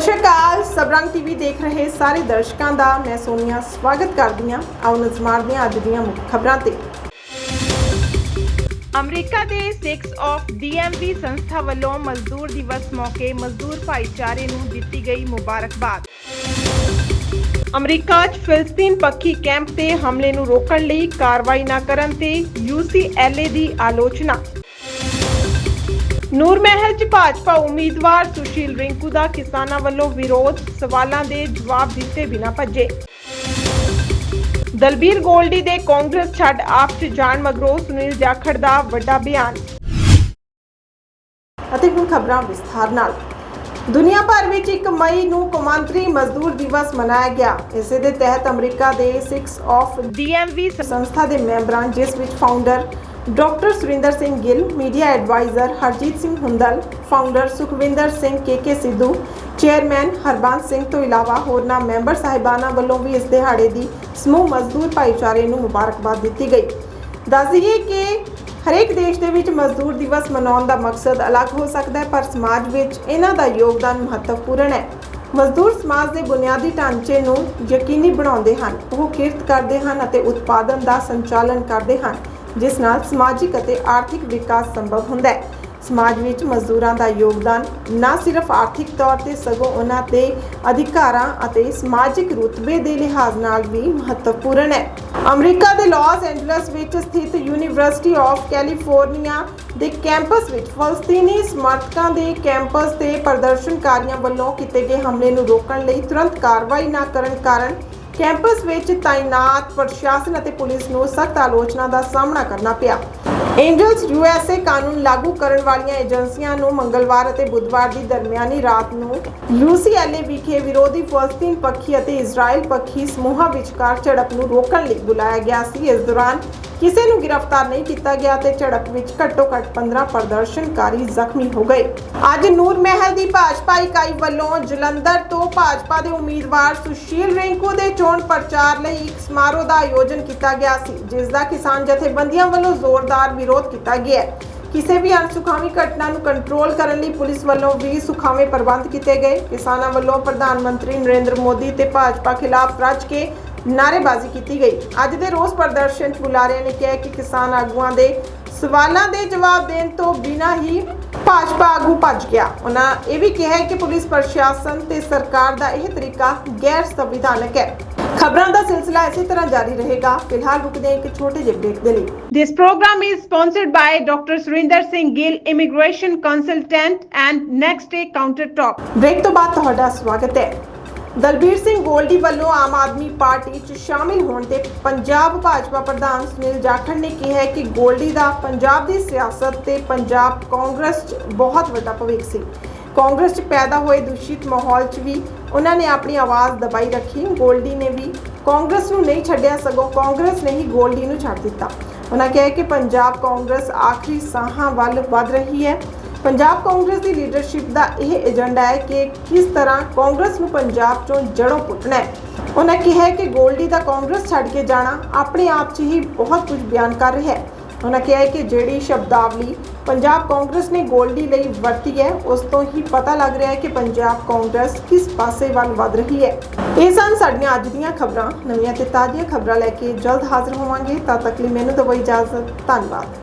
ਸਤਿ ਸ਼੍ਰੀ ਅਕਾਲ। ਸਬਰੰਗ ਟੀਵੀ ਦੇਖ ਰਹੇ ਸਾਰੇ ਦਰਸ਼ਕਾਂ ਦਾ ਮੈਂ ਸੋਨੀਆ ਸਵਾਗਤ ਕਰਦੀ ਹਾਂ। ਆਓ ਨਜ਼ਰ ਮਾਰਦੇ ਹਾਂ ਅੱਜ ਦੀਆਂ ਮੁੱਖ ਖਬਰਾਂ ਤੇ। ਅਮਰੀਕਾ ਦੇ 6 ਆਫ ਡੀਐਮਵੀ ਸੰਸਥਾ ਵੱਲੋਂ ਮਜ਼ਦੂਰ ਦਿਵਸ ਮੌਕੇ ਮਜ਼ਦੂਰ ਭਾਈਚਾਰੇ ਨੂੰ ਦਿੱਤੀ ਗਈ ਮੁਬਾਰਕਬਾਦ। ਅਮਰੀਕਾ 'ਚ ਫਿਲਸਤੀਨ ਪੱਖੀ ਕੈਂਪ ਤੇ ਹਮਲੇ ਨੂੰ ਰੋਕਣ ਲਈ ਕਾਰਵਾਈ ਨਾ ਕਰਨ ਤੇ ਯੂਸੀਐਲਏ ਦੀ ਆਲੋਚਨਾ। ਨੂਰਮਹਿਲ 'ਚ ਭਾਜਪਾ ਉਮੀਦਵਾਰ ਸੁਸ਼ੀਲ ਰਿੰਕੂ ਦਾ ਕਿਸਾਨਾਂ ਵੱਲੋਂ ਵਿਰੋਧ ਸਵਾਲਾਂ ਦੇ ਜਵਾਬ ਦਿੱਤੇ ਬਿਨਾਂ ਭੱਜੇ। ਦਲਬੀਰ ਗੋਲਡੀ ਦੇ ਕਾਂਗਰਸ ਛੱਡ ਆਪ 'ਚ ਜਾਣ ਮਗਰੋਂ ਸੁਨੀਲ ਜਾਖੜ ਦਾ ਵੱਡਾ ਬਿਆਨ। ਅਤੇ ਹੁਣ ਖਬਰਾਂ ਵਿਸਥਾਰ ਨਾਲ। ਦੁਨੀਆ ਭਰ ਵਿੱਚ 1 ਮਈ ਨੂੰ ਕੌਮਾਂਤਰੀ ਮਜ਼ਦੂਰ ਦਿਵਸ ਮਨਾਇਆ ਗਿਆ। ਇਸੇ ਦੇ ਤਹਿਤ ਅਮਰੀਕਾ ਦੇ 6 ਆਫ ਡੀਐਮਵੀ ਸੰਸਥਾ ਦੇ ਮੈਂਬਰਾਂ ਜਿਸ ਵਿੱਚ founder doctor Surinder Singh Gill media adviser Harjeet Singh Hundal founder Sukhwinder Singh KK Sidhu chairman Harbans Singh ਤੋਂ ਇਲਾਵਾ ਹੋਰਨਾਂ ਮੈਂਬਰ ਸਾਹਿਬਾਨਾਂ ਵੱਲੋਂ ਵੀ ਇਸ ਦਿਹਾੜੇ ਦੀ ਸਮੂਹ ਮਜ਼ਦੂਰ ਭਾਈਚਾਰੇ ਨੂੰ ਮੁਬਾਰਕਬਾਦ ਦਿੱਤੀ ਗਈ। ਦੱਸ ਦਈਏ ਕਿ ਹਰੇਕ ਦੇਸ਼ ਦੇ ਵਿੱਚ ਮਜ਼ਦੂਰ ਦਿਵਸ ਮਨਾਉਣ ਦਾ ਮਕਸਦ ਅਲੱਗ ਹੋ ਸਕਦਾ ਹੈ, ਪਰ ਸਮਾਜ ਵਿੱਚ ਇਹਨਾਂ ਦਾ ਯੋਗਦਾਨ ਮਹੱਤਵਪੂਰਨ ਹੈ। ਮਜ਼ਦੂਰ ਸਮਾਜ ਦੇ ਬੁਨਿਆਦੀ ਢਾਂਚੇ ਨੂੰ ਯਕੀਨੀ ਬਣਾਉਂਦੇ ਹਨ, ਉਹ ਕਿਰਤ ਕਰਦੇ ਹਨ ਅਤੇ ਉਤਪਾਦਨ ਦਾ ਸੰਚਾਲਨ ਕਰਦੇ ਹਨ। ਜਿਸ ਨਾਲ ਸਮਾਜਿਕ ਅਤੇ ਆਰਥਿਕ ਵਿਕਾਸ ਸੰਭਵ ਹੁੰਦਾ ਹੈ। ਸਮਾਜ ਵਿੱਚ ਮਜ਼ਦੂਰਾਂ ਦਾ ਯੋਗਦਾਨ ਨਾ ਸਿਰਫ ਆਰਥਿਕ ਤੌਰ ਤੇ ਸਗੋਂ ਉਹਨਾਂ ਦੇ ਅਧਿਕਾਰਾਂ ਅਤੇ ਸਮਾਜਿਕ ਰੁਤਬੇ ਦੇ ਲਿਹਾਜ਼ ਨਾਲ ਵੀ ਮਹੱਤਵਪੂਰਨ ਹੈ। ਅਮਰੀਕਾ ਦੇ ਲਾਸ ਐਂਜਲਸ ਵਿੱਚ ਸਥਿਤ ਯੂਨੀਵਰਸਿਟੀ ਆਫ ਕੈਲੀਫੋਰਨੀਆ ਦੇ ਕੈਂਪਸ ਵਿੱਚ ਫਲਸਤੀਨੀ ਸਮਰਥਕਾਂ ਦੇ ਕੈਂਪਸ ਤੇ ਪ੍ਰਦਰਸ਼ਨਕਾਰੀਆਂ ਵੱਲੋਂ ਕੀਤੇ ਗਏ ਹਮਲੇ ਨੂੰ ਰੋਕਣ ਲਈ ਤੁਰੰਤ ਕਾਰਵਾਈ ਨਾ ਕਰਨ ਕਾਰਨ ਕੈਂਪਸ ਵਿੱਚ ਤਾਇਨਾਤ ਪ੍ਰਸ਼ਾਸਨ ਅਤੇ ਪੁਲਿਸ ਨੂੰ ਸਖਤ ਆਲੋਚਨਾ ਦਾ ਸਾਹਮਣਾ ਕਰਨਾ ਪਿਆ। ਐਂਜਲਸ ਯੂਐਸਏ ਕਾਨੂੰਨ ਲਾਗੂ ਕਰਨ ਵਾਲੀਆਂ ਏਜੰਸੀਆਂ ਨੂੰ ਮੰਗਲਵਾਰ ਅਤੇ ਬੁੱਧਵਾਰ ਦੀ ਦਰਮਿਆਨੀ ਰਾਤ ਨੂੰ ਯੂਸੀਐਲਏ ਵਿਖੇ ਵਿਰੋਧੀ ਫਲਸਤੀਨ ਪੱਖੀ ਅਤੇ ਇਜ਼ਰਾਈਲ ਪੱਖੀ ਸਮੂਹਾਂ ਵਿਚਕਾਰ ਝੜਪ ਨੂੰ ਰੋਕਣ ਲਈ ਬੁਲਾਇਆ ਗਿਆ ਸੀ। ਇਸ ਦੌਰਾਨ ਕਿਸੇ ਨੂੰ ਗ੍ਰਿਫਤਾਰ ਨਹੀਂ ਕੀਤਾ ਗਿਆ ਤੇ ਝੜਪ ਵਿੱਚ ਘੱਟੋ-ਘੱਟ 15 ਪ੍ਰਦਰਸ਼ਨਕਾਰੀ ਜ਼ਖਮੀ ਹੋ ਗਏ। ਅੱਜ ਨੂਰ ਮਹਿਲ ਦੀ ਭਾਜਪਾ ਇਕਾਈ ਵੱਲੋਂ ਜਲੰਧਰ ਤੋਂ ਭਾਜਪਾ ਦੇ ਉਮੀਦਵਾਰ ਸੁਸ਼ੀਲ ਰਿੰਕੂ ਦੇ ਚੋਣ ਪ੍ਰਚਾਰ ਲਈ ਇੱਕ ਸਮਾਰੋਹ ਦਾ ਆਯੋਜਨ ਕੀਤਾ ਗਿਆ ਸੀ, ਜਿਸ ਦਾ ਕਿਸਾਨ ਜਥੇਬੰਦੀਆਂ ਵੱਲੋਂ ਜ਼ੋਰਦਾਰ ਵਿਰੋਧ ਕੀਤਾ ਗਿਆ ਕਿਸੇ ਵੀ ਅਣਸੁਖਾਵੀ ਘਟਨਾ ਨੂੰ ਕੰਟਰੋਲ ਕਰਨ ਲਈ ਪੁਲਿਸ ਵੱਲੋਂ ਵੀ ਸੁਖਾਵੇਂ ਪ੍ਰਬੰਧ ਕੀਤੇ ਗਏ। ਕਿਸਾਨਾਂ ਵੱਲੋਂ ਪ੍ਰਧਾਨ ਮੰਤਰੀ ਨਰਿੰਦਰ ਮੋਦੀ ਤੇ ਭਾਜਪਾ ਖਿਲਾਫ ਰੱਜ ਕੇ ਨਾਅਰੇਬਾਜ਼ੀ ਕੀਤੀ ਗਈ। ਅੱਜ ਦੇ ਰੋਸ ਪ੍ਰਦਰਸ਼ਨ 'ਚ ਬੁਲਾਰਿਆਂ ਨੇ ਕਿਹਾ ਕਿ ਕਿਸਾਨ ਆਗੂਆਂ ਦੇ ਸਵਾਲਾਂ ਦੇ ਜਵਾਬ ਦੇਣ ਤੋਂ ਬਿਨਾਂ ਹੀ ਭਾਜਪਾ ਆਗੂ ਭੱਜ ਗਿਆ। ਉਹਨਾਂ ਇਹ ਵੀ ਕਿਹਾ ਕਿ ਪੁਲਿਸ ਪ੍ਰਸ਼ਾਸਨ ਤੇ ਸਰਕਾਰ ਦਾ ਇਹ ਤਰੀਕਾ ਗੈਰ ਸੰਵਿਧਾਨਕ ਹੈ। ਖਬਰਾਂ ਦਾ ਸਿਲਸਿਲਾ ਇਸੇ ਤਰ੍ਹਾਂ ਜਾਰੀ ਰਹੇਗਾ। ਫਿਲਹਾਲ ਰੁਕਦੇ ਹਾਂ ਇੱਕ ਛੋਟੇ ਜਿਹੇ ਬ੍ਰੇਕ ਦੇ ਲਈ। This program is sponsored by Dr. Surinder Singh Gill, immigration consultant and next day counter top. Break ਤੋਂ ਬਾਅਦ ਤੁਹਾਡਾ ਸਵਾਗਤ ਹੈ। ਦਲਬੀਰ ਸਿੰਘ ਗੋਲਡੀ ਵੱਲੋਂ ਆਮ ਆਦਮੀ ਪਾਰਟੀ 'ਚ ਸ਼ਾਮਿਲ ਹੋਣ ਤੇ ਪੰਜਾਬ ਭਾਜਪਾ ਪ੍ਰਧਾਨ ਸੁਨੀਲ ਜਾਖੜ ਨੇ ਕਿਹਾ ਕਿ ਗੋਲਡੀ ਦਾ ਪੰਜਾਬ ਦੀ ਸਿਆਸਤ ਤੇ ਪੰਜਾਬ ਕਾਂਗਰਸ 'ਚ ਬਹੁਤ ਵੱਡਾ ਭਵਿੱਖ ਸੀ। ਕਾਂਗਰਸ 'ਚ ਪੈਦਾ ਹੋਏ ਦੂਸ਼ਿਤ ਮਾਹੌਲ 'ਚ ਵੀ ਉਹਨਾਂ ਨੇ ਆਪਣੀ ਆਵਾਜ਼ ਦਬਾਈ ਰੱਖੀ। ਗੋਲਡੀ ਨੇ ਵੀ ਕਾਂਗਰਸ ਨੂੰ ਨਹੀਂ ਛੱਡਿਆ, ਸਗੋਂ ਕਾਂਗਰਸ ਨੇ ਹੀ ਗੋਲਡੀ ਨੂੰ ਛੱਡ ਦਿੱਤਾ। ਉਹਨਾਂ ਕਿਹਾ ਕਿ ਪੰਜਾਬ ਕਾਂਗਰਸ ਆਖਰੀ ਸਾਹਾਂ ਵੱਲ ਵੱਧ ਰਹੀ ਹੈ। ਪੰਜਾਬ ਕਾਂਗਰਸ ਦੀ ਲੀਡਰਸ਼ਿਪ ਦਾ ਇਹ ਏਜੰਡਾ ਹੈ ਕਿ ਕਿਸ ਤਰ੍ਹਾਂ ਕਾਂਗਰਸ ਨੂੰ ਪੰਜਾਬ ਚੋਂ ਜੜੋਂ ਪੁੱਟਣਾ ਹੈ। ਉਹਨਾਂ ਕਿਹਾ ਕਿ ਗੋਲਡੀ ਦਾ ਕਾਂਗਰਸ ਛੱਡ ਕੇ ਜਾਣਾ ਆਪਣੇ ਆਪ 'ਚ ਹੀ ਬਹੁਤ ਕੁਝ ਬਿਆਨ ਕਰ ਰਿਹਾ ਹੈ। ਉਹਨਾਂ ਕਿਹਾ ਕਿ ਜਿਹੜੀ ਸ਼ਬਦਾਵਲੀ ਪੰਜਾਬ ਕਾਂਗਰਸ ਨੇ ਗੋਲਡੀ ਲਈ ਵਰਤੀ ਹੈ, ਉਸ ਤੋਂ ਹੀ ਪਤਾ ਲੱਗ ਰਿਹਾ ਹੈ ਕਿ ਪੰਜਾਬ ਕਾਂਗਰਸ ਕਿਸ ਪਾਸੇ ਵੱਲ ਵੱਧ ਰਹੀ ਹੈ। ਇਹ ਸਨ ਸਾਡੀਆਂ ਅੱਜ ਦੀਆਂ ਖਬਰਾਂ। ਨਵੀਆਂ ਤੇ ਤਾਜ਼ੀਆਂ ਖਬਰਾਂ ਲੈ ਕੇ ਜਲਦ ਹਾਜ਼ਰ ਹੋਵਾਂਗੇ। ਤਦ ਤੱਕ ਲਈ ਮੈਨੂੰ ਦਿਓ ਇਜਾਜ਼ਤ। ਧੰਨਵਾਦ।